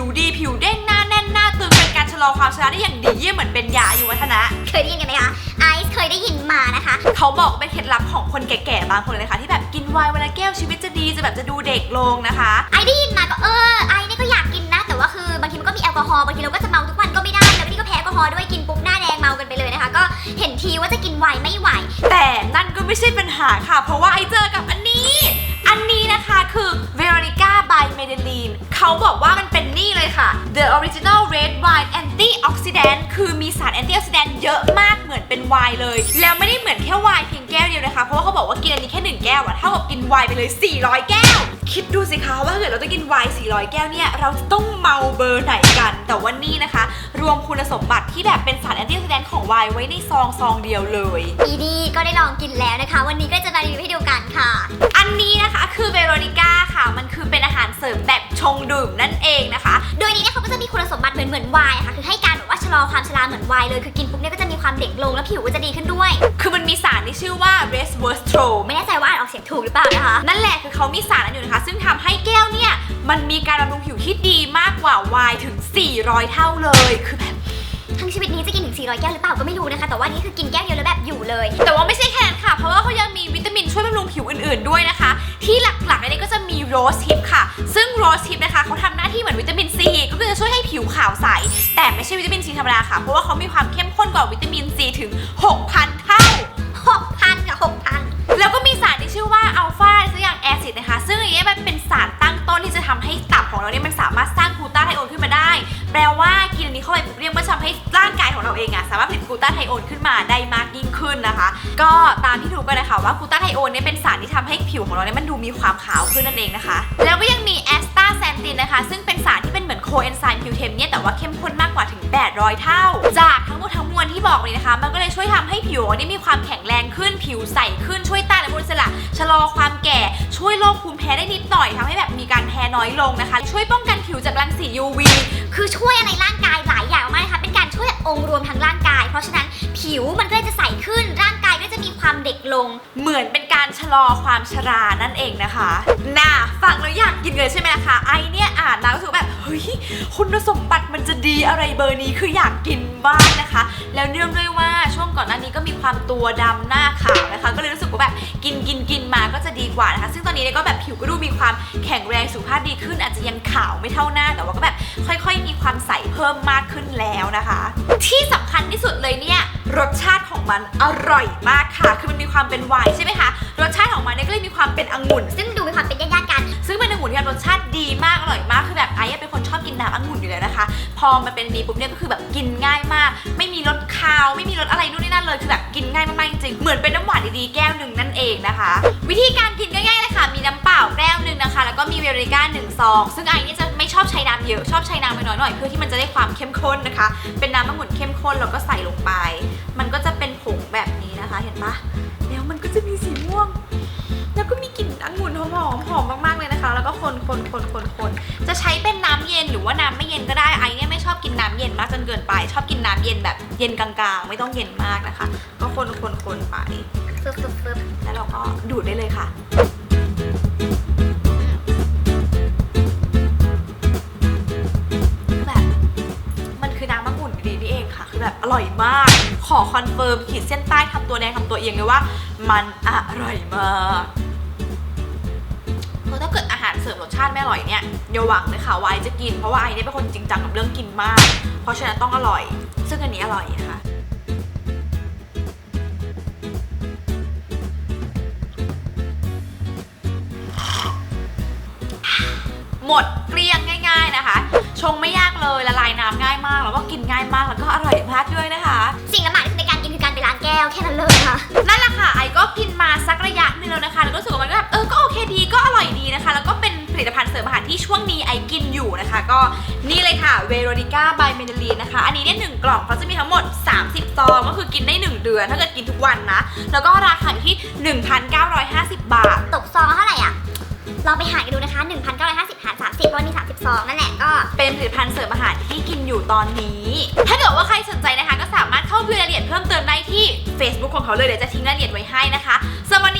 ผิวดีผิวเด้งหน้าแน่นหน้าตึงเป็นการชะลอความชราได้อย่างดีเยี่ยมเหมือนเป็นยาอายุวัฒนะ เคยได้ยินกันไหมคะ ไอซ์เคยได้ยินมานะคะ เขาบอกว่าเป็นเคล็ดลับของคนแก่ๆบางคนเลยนะคะ ที่แบบกินไวน์วันละแก้วชีวิตจะดีจะแบบจะดูเด็กลงนะคะ ไอซ์ได้ยินมาก็เออ ไอซ์เนี่ยก็อยากกินนะ แต่ว่าคือบางทีมันก็มีแอลกอฮอล์บางทีเราก็จะเมาทุกวันก็ไม่ได้แล้วนี่ก็แพ้แอลกอฮอล์ด้วยกินปุ๊บหน้าแดงเมากันไปเลยนะคะ ก็เห็นทีว่าจะกินไวน์ไม่ไหว แต่นั่นก็ไม่ใช่ปัญหาค่ะ เพราะว่าไอเจอกับอันนี้ อันนี้นะคะคือ Veronica by Maybelline เดลีนเขาบอกว่ามันเป็นนี่เลยค่ะ The Original Red Wine Antioxidant คือมีสารแอนตี้ออกซิแดนต์เยอะ เป็นไวน์เลย แล้วไม่ได้เหมือนแค่ไวน์เพียงแก้วเดียวนะคะ เพราะว่าเขาบอกว่ากินอันนี้แค่หนึ่งแก้วอะเท่ากับกินไวน์ไปเลย 400 แก้ว คิดดูสิคะว่าถ้าเกิดเราจะกินไวน์400 แก้วเนี่ยเราจะต้องเมาเบอร์ไหนกัน แต่ว่านี่นะคะ รวมคุณสมบัติที่แบบเป็นสาร Antioxidant ของไวน์ไว้ในซองซองเดียวเลยอีดีก็ได้ลองกินแล้วนะคะ วันนี้ก็จะมารีวิวให้ดูกันค่ะ อันนี้นะคะคือเวโรนิก้าค่ะ มันคือเป็นอาหารเสริมแบบชงดื่มนั่นเองนะคะ โดยนี้เนี่ยเขาก็จะมีคุณสมบัติเหมือนเหมือนไวน์อะค่ะ คือให้การแบบว่าชะ ลอความชราเหมือนวัยเลย คือกินปุ๊บเนี่ยก็จะมีความเด็กลงแล้วผิวก็จะดีขึ้นด้วย คือมันมีสารที่ชื่อว่า resveratrol ไม่แน่ใจว่าอ่านออกเสียงถูกหรือเปล่านะคะ นั่นแหละคือเขามีสารนั้นอยู่นะคะ ซึ่งทำให้แก้วเนี่ยมันมีการบำรุงผิวที่ดีมากกว่าไวน์ถึง 400 เท่าเลย คือแบบ งชีวิตนี้จะกินถึง 400 แก้วหรือเปล่าก็ไม่รู้นะคะ แต่ว่านี่คือกินแก้วเดียวแล้วแบบอยู่เลย แต่ว่าไม่ใช่แค่นั้นค่ะ เพราะว่าเขายังมีวิตามินช่วยบำรุงผิวอื่นๆด้วยนะคะ ที่หลักๆในนี้ก็จะมีโรสฮิปค่ะ ซึ่งโรสฮิปนะคะเขาทำหน้าที่เหมือนวิตามินซีก็คือจะช่วยให้ผิวขาวใส แต่ไม่ใช่วิตามินซีธรรมดาค่ะ เพราะว่าเขามีความเข้มข้นกว่าวิตามินซีถึง 6,000 เองอะสามารถผลิตกูตาไทโอนขึ้นมาได้มากยิ่งขึ้นนะคะ ก็ตามที่รู้กันนะคะว่ากูตาไทโอนเนี่ยเป็นสารที่ทำให้ผิวของเราเนี่ยมันดูมีความขาวขึ้นนั่นเองนะคะ แล้วก็ยังมีแอสตาแซนตินนะคะ ซึ่งเป็นสารที่เป็นเหมือนโคเอนไซม์ผิวเทมเนี่ยแต่ว่าเข้มข้นมากกว่าถึง 800 เท่า จากทั้งหมดทั้งมวลที่บอกเลยนะคะ มันก็เลยช่วยทำให้ผิวเนี่ยมีความแข็งแรงขึ้นผิวใสขึ้นช่วยต้านอนุมูลอิสระชะลอความแก่ช่วยโรคภูมิแพ้ได้นิดหน่อยทำให้แบบมีการแพ้น้อยลงนะคะ ช่วยป้องกันผิวจากรังสี UV คือช่วยอะไรร่างกายหลายอย่างมากนะคะเป็น ผิวมันก็เลยจะใสขึ้น ร่างกายก็จะมีความเด็กลง เหมือนเป็นการชะลอความชรานั่นเองนะคะน่าฟังแล้วอยากกินเลยใช่ไหมล่ะคะ ไอเนี่ยอ่านแล้วรู้สึกแบบ เฮ้ย คุณสมบัติมันจะดีอะไรเบอร์นี้คืออยากกินบ้างนะคะ แล้วเนื่องด้วยว่าช่วงก่อนหน้านี้ก็มีความตัวดำหน้าขาวนะคะ ก็เลยรู้สึกว่าแบบกินกินกินมาก็จะดีกว่านะคะ ซึ่งตอนนี้เนี่ยก็แบบผิวก็ดูมีความแข็งแรงสุขภาพดีขึ้น อาจจะยังขาวไม่เท่าหน้า แต่ว่าก็แบบค่อย ๆ มีความใสเพิ่มมากขึ้นแล้วนะคะ ที่สำคัญที่สุดเลยเนี่ย รสชาติของมันอร่อยมากค่ะ คือมันมีความเป็นไวน์ใช่ไหมคะ รสชาติของมันเนี่ยก็เลยมีความเป็นองุ่น ซึ่งดูมีความเป็นญาติๆกัน ซึ่งเป็นองุ่นที่รสชาติดีมากอร่อยมากคือแบบไอ้เป็นคนชอบกินน้ำองุ่นอยู่แล้วนะคะ พอมันเป็นอันนี้ปุ๊บเนี่ยก็คือแบบกินง่ายมาก ไม่มีรสคาว ไม่มีรสอะไรนู่นนี่นั่นเลย คือแบบกินง่ายมากๆจริงๆ เหมือนเป็นน้ำหวานดีๆแก้วหนึ่งนั่นเองนะคะ วิธีการ แก้วหนึ่งนะคะแล้วก็มีเวริก้าหนึ่งซอง ซึ่งไอ้เนี่ยจะไม่ชอบใช้น้ำเยอะ ชอบใช้น้ำไปน้อยหน่อยๆเพื่อที่มันจะได้ความเข้มข้นนะคะ เป็นน้ำองุ่นเข้มข้นแล้วก็ใส่ลงไป มันก็จะเป็นผงแบบนี้นะคะ เห็นปะแล้วมันก็จะมีสีม่วง แล้วก็มีกลิ่นองุ่นหอมๆหอมมากๆเลยนะคะ แล้วก็คนคนคนคนคนจะใช้เป็นน้ำเย็นหรือว่าน้ำไม่เย็นก็ได้ไอเนี่ยไม่ชอบกินน้ำเย็นมากจนเกินไป ชอบกินน้ำเย็นแบบเย็นกลางๆ ไม่ต้องเย็นมากนะคะ ก็คนคนคนไปฟึบฟึบฟึบแล้วเราก็ดูดได้เลยค่ะ ร่อยมาก ขอคอนเฟิร์มขีดเส้นใต้ทำตัวแดงทำตัวเอียงเลยว่า มันอร่อยมากถ้าเกิดอาหารเสริมรสชาติไม่อร่อยเนี่ยอย่าหวังเลยค่ะว่าไอจะกินเพราะว่าไอเนี่ยเป็นคนจริงจังกับเรื่องกินมาก เพราะฉะนั้นต้องอร่อย ซึ่งอันนี้อร่อยนะคะหมดเกลี้ยงง่าย ๆนะคะ ชงไม่ยาก เลยละลายน้ำง่ายมากแล้วก็กินง่ายมากแล้วก็อร่อยมากด้วยนะคะ สิ่งละหมาดที่สุดในการกินคือการไปล้างแก้วแค่นั้นเลยค่ะ นั่นแหละค่ะไอก็กินมาสักระยะหนึงแล้วนะคะแล้วก็รู้สึกว่ามันก็แบบเออก็โอเคดีก็อร่อยดีนะคะ แล้วก็เป็นผลิตภัณฑ์เสริมอาหารที่ช่วงนี้ไอกินอยู่นะคะ ก็นี่เลยค่ะเวโรนิก้าบายเมน l ลีนนะคะ อันนี้เนี่ยหนึ่งกล่องเขาจะมีทั้งหมด 30ซองก็คือกินได้ 1 เดือน ถ้าเกิดกินทุกวันนะ แล้วก็ราคาอยู่ที่ 1,950 บาท ตกซองเท่าไหร่อะลองไปหารกันดูนะคะ 1,950 หาร 30เพราะว่ามี30ซ องนั่นแหละก็เป็นผลิตภัณฑ์เสริมอาหารที่กินอยู่ตอนนี้ ถ้าเกิดว่าใครสนใจนะคะ ก็สามารถเข้าดูรายละเอียดเพิ่มเติมได้ที่ Facebook ของเขาเลยเดี๋ยวจะทิ้งรายละเอียดไว้ให้นะคะสำหรับวัน